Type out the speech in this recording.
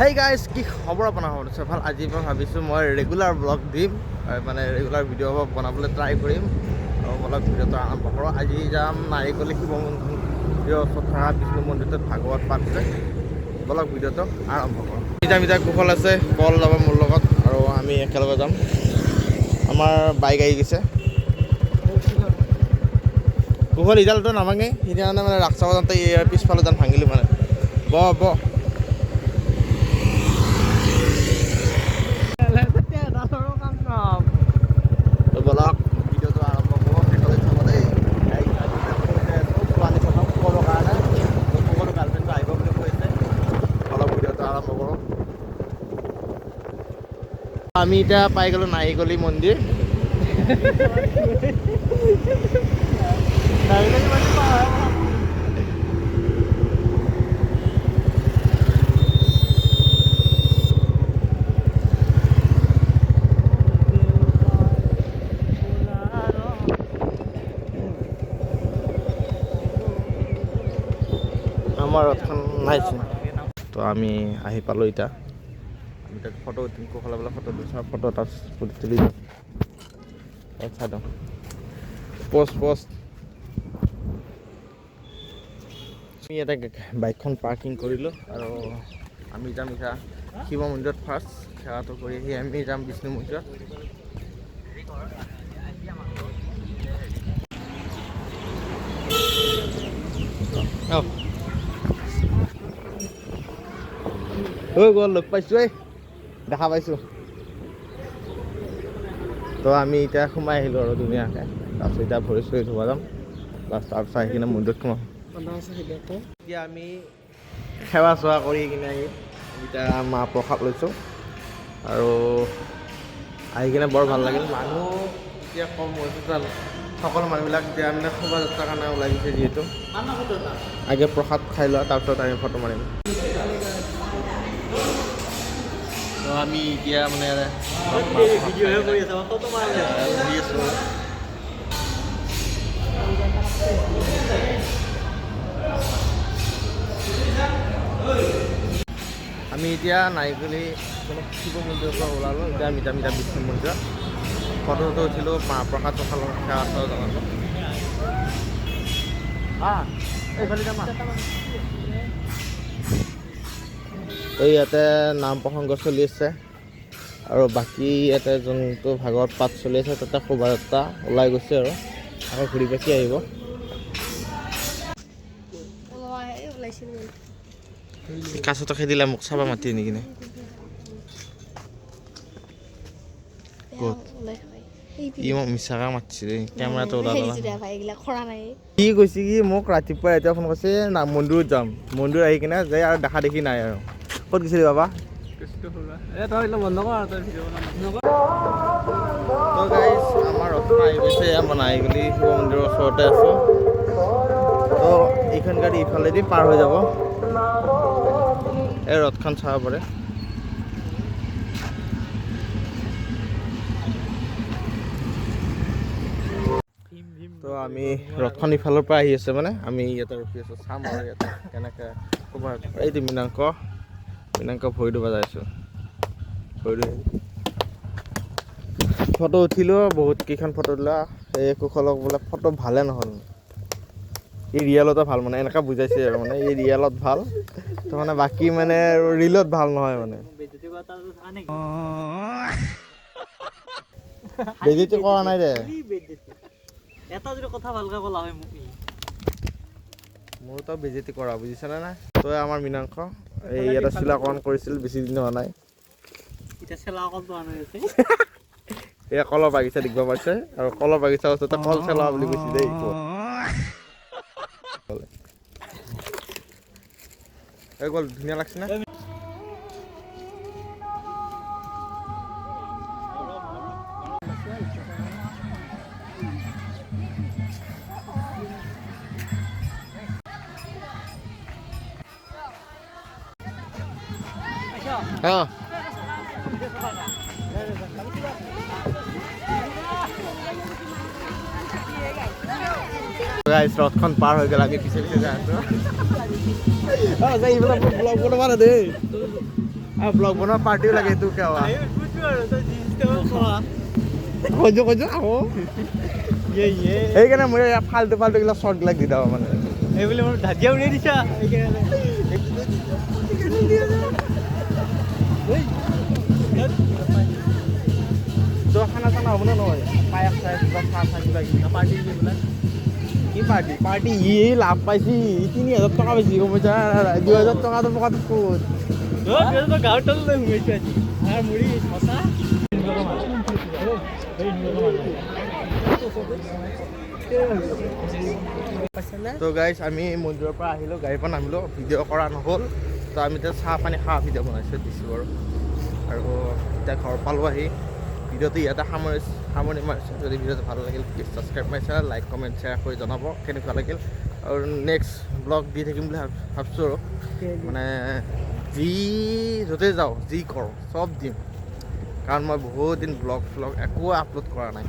Hey guys কি খবৰ আপোনাৰ? হৈছে ভাল আজি মই ভাবিছোঁ মই ৰেগুলাৰ ব্লগ দিম মানে ৰেগুলাৰ ভিডিঅ' বনাবলৈ ট্ৰাই কৰিম। আৰু ব্লগ ভিডিঅ'টো আৰম্ভ কৰোঁ। আজি যাম নাৰিকলি শিৱ মন্দিৰৰ ওচৰত থকা বিষ্ণু মন্দিৰটোত ভাগৱত পাঠ আছে ব্লগ ভিডিঅ'টো আৰম্ভ কৰোঁ। মিঠা মিঠা কুশল আছে কল যাব মোৰ লগত আৰু আমি একেলগে যাম। আমাৰ বাইক আহি গৈছে। কুশল ৰিজাল্টটো নাভাঙে সেইদিনা মানে ৰাস্তা যাওঁতে পিছফালে যাম ভাঙিলোঁ মানে। ব ব। আৰম্ভ কৰোঁ আমি এতিয়া পাই গ'লোঁ নাৰিকলি মন্দিৰ নাৰিকলি মন্দিৰ তো আমি আহি পালোঁ এতিয়া আমি তাত ফটো উঠিম কোখলা বোলে ফটো দিছোঁ ফটো তাত তুলি চাই দিওঁ। পষ্ট পষ্ট আমি ইয়াতে বাইকখন পাৰ্কিং কৰিলোঁ আৰু আমি যাম এতিয়া শিৱ মন্দিৰত ফাৰ্ষ্ট সেৱাটো কৰি আহি, আমি যাম বিষ্ণু মন্দিৰত অঁ হৈ গ'ল লগ পাইছোঁ এই দেখা পাইছোঁ। তো আমি এতিয়া সোমাই আহিলোঁ আৰু ধুনীয়াকৈ। তাৰপিছত এতিয়া ভৰি চৰি ধুব যাম। তাৰপিছত আহি কিনে মন্দিৰত সোমাম। এতিয়া আমি সেৱা চেৱা কৰি কিনে আহি এতিয়া মাহ প্ৰসাদ লৈছোঁ। আৰু আহি কিনে বৰ ভালো লাগিল। মানুহ এতিয়া কম হৈছে সকলো মানুহবিলাক এতিয়া মানে শোভাযাত্ৰাৰ কাৰণে ওলাই গৈছে যিহেতু। আগে প্ৰসাদ খাই লোৱা, তাৰপিছত আমি ফটো মাৰিম। তো আমি এতিয়া মানে আমি এতিয়া নাৰিকলি কোনো শিৱ মন্দিৰৰ পৰা ওলালোঁ এতিয়া মিতা মিতা বিষ্ণু মন্দিৰত। ফটো চটো উঠিলোঁ মাহ প্ৰসাদ চসাদ সেৱা চেৱা জনালোঁ এইফালে যাম। এই ইয়াতে নাম প্ৰসংগ চলি আছে। আৰু বাকী ইয়াতে যোনটো ভাগৱত পাঠ চলি আছে, তাতে শোভাযাত্ৰা ওলাই গৈছে আৰু। আকৌ ঘূৰি পাকি আহিব। কাছটো খেদিলে মোক চাবা মাতি আনি কিনে। ই মোক মিছাকৈ মাতিছে দেই, কেমেৰাটো ওলালে কি কৈছে কি, মোক ৰাতিপুৱা এতিয়া ফোন কৰিছে না, মন্দিৰত যাম। মন্দিৰ আহি কিনে যাই আৰু দেখা দেখি নাই আৰু। ক'ত গৈছিলি বাবা? তো আমাৰ ৰথখন আহি গৈছে আমাৰ নাৰিকলি শিৱ মন্দিৰৰ ওচৰতে আছোঁ। তো এইখন গাড়ী ইফালেদি পাৰ হৈ যাব। এই ৰথখন চাব পাৰে। তো আমি ৰথখন ইফালৰ পৰা আহি আছে মানে আমি ইয়াতে ৰখি আছোঁ চাম আৰু ইয়াতে কেনেকৈ ক'বা এইটো মীনাংক মীনাংক ভৰিটো বজাইছোঁ। ভৰিটো ফটো উঠিলোঁ বহুত কেইখন ফটো দিলা এই কুশলক বোলে ফটো ভালে নহ'ল। ই ৰিয়েলতে ভালো মানে এনেকৈ বুজাইছে আৰু মানে ই ৰিয়েলত ভালো তো মানে বাকী মানে ৰিলত ভালো নহয় মানে। বেজিটো কৰা নাই দে। এটা যদি কথা ভালকে ক'লা হয় মোক। ই। বেজেতি কৰা বুজিছানে নাই? তই আমাৰ মীনাংশ এই ইয়াতে চিলাকৰণ কৰিছিল বেছি দিন হোৱা নাই। চেলা এয়া কলৰ বাগিচা দেখিব পাইছে আৰু কলৰ বাগিচাৰ ওচৰতে কল চেলোৱা বুলি কৈছে দেই গ'ল ধুনীয়া লাগছে নে? অঁ গাইছ ৰথখন পাৰ হৈ গ'ল আমি পিছে পিছে যাই আছোঁ অঁ যাই এইবিলাক ব্লগ বনাব দেই আৰু ব্লগ বনোৱা পাৰ্টিও লাগে এইটো সেৱা আহি বুজছো আৰু তই যি ইচ্ছা খোৱা কৈছো কৈছো আকৌ ইয়ে ইয়ে। সেইকাৰণে মই ইয়াত ফাল্টু ফাল্টু গিলা শ্বৰ্টবিলাক দি দিওঁ মানে। এই বুলি মোৰ ধাজিয়া উলিয়াই দিছা সেইকাৰণে চানা হ'ব নে নহয় পায়স চায়স কিবা চাহ চাহ কিবা কিবি পাৰ্টি এইবিলাক কি পাৰ্টি পাৰ্টি ই লাভ পাইছি। তিনি হাজাৰ টকা পাইছি গম পাইছা দুই হাজাৰ টকাটো পকাটো ক'ত তললৈ সোমাইছো আজি। মুড়ি তো গাইজ আমি মন্দিৰৰ পৰা আহিলোঁ। গাড়ীৰ পৰা নামিলোঁ। ভিডিঅ' কৰা নহ'ল। তো আমি এতিয়া চাহ পানী খোৱা ভিডিঅ' বনাইছোঁ দিছোঁ বাৰু। আৰু এতিয়া ঘৰ পালোঁ আহি। ভিডিঅ'টো ইয়াতে সামৰি সামৰণি মাৰিছোঁ। যদি ভিডিঅ'টো ভালো লাগিল প্লিজ ছাবস্ক্ৰাইব মাৰিছে লাইক কমেণ্ট শ্বেয়াৰ কৰি জনাব কেনেকুৱা লাগিল। আৰু নেক্সট ব্লগ দি থাকিম বুলি ভাব ভাবিছোঁ আৰু। মানে যি য'তে যাওঁ যি কৰোঁ চব দিম। কাৰণ মই বহুত দিন ব্লগ ফ্লগ একো আপলোড কৰা নাই।